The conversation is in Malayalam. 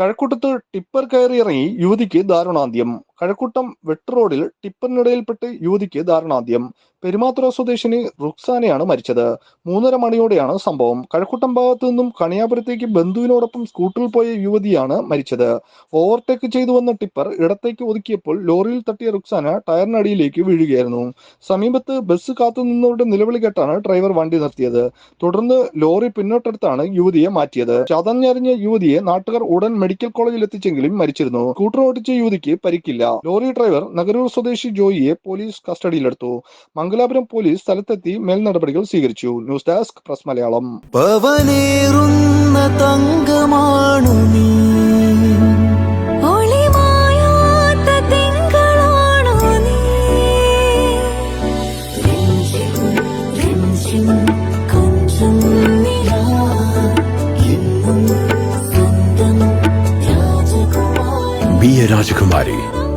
കഴക്കൂട്ടത്ത് ടിപ്പർ കയറിയിറങ്ങി യുവതിക്ക് ദാരുണാന്ത്യം. കഴക്കൂട്ടം വെട്ട് റോഡിൽ ടിപ്പറിനിടയിൽപ്പെട്ട് യുവതിക്ക് ധാരണാദ്യം പെരുമാത്തുറ സ്വദേശിനി റുക്സാനയാണ് മരിച്ചത്. മൂന്നര മണിയോടെയാണ് സംഭവം. കഴക്കൂട്ടം ഭാഗത്തു നിന്നും കണിയാപുരത്തേക്ക് ബന്ധുവിനോടൊപ്പം സ്കൂട്ടറിൽ പോയ യുവതിയാണ് മരിച്ചത്. ഓവർടേക്ക് ചെയ്തു വന്ന ടിപ്പർ ഇടത്തേക്ക് ഒതുക്കിയപ്പോൾ ലോറിയിൽ തട്ടിയ റുക്സാന ടയറിനടിയിലേക്ക് വീഴുകയായിരുന്നു. സമീപത്ത് ബസ് കാത്തു നിന്നവരുടെ നിലവിളി കേട്ടാണ് ഡ്രൈവർ വണ്ടി നിർത്തിയത്. തുടർന്ന് ലോറി പിന്നോട്ടെടുത്താണ് യുവതിയെ മാറ്റിയത്. ചതഞ്ഞറിഞ്ഞ യുവതിയെ നാട്ടുകാർ ഉടൻ മെഡിക്കൽ കോളേജിൽ എത്തിച്ചെങ്കിലും മരിച്ചിരുന്നു. സ്കൂട്ടർ ഓടിച്ച യുവതിക്ക് പരിക്കില്ല. ലോറി ഡ്രൈവർ നഗരൂർ സ്വദേശി ജോയിയെ പോലീസ് കസ്റ്റഡിയിലെടുത്തു. മംഗലാപുരം പോലീസ് സ്ഥലത്തെത്തി മേൽ നടപടികൾ സ്വീകരിച്ചു. News desk press Malayalam. തങ്കമാണു നീ. രാജകുമാരി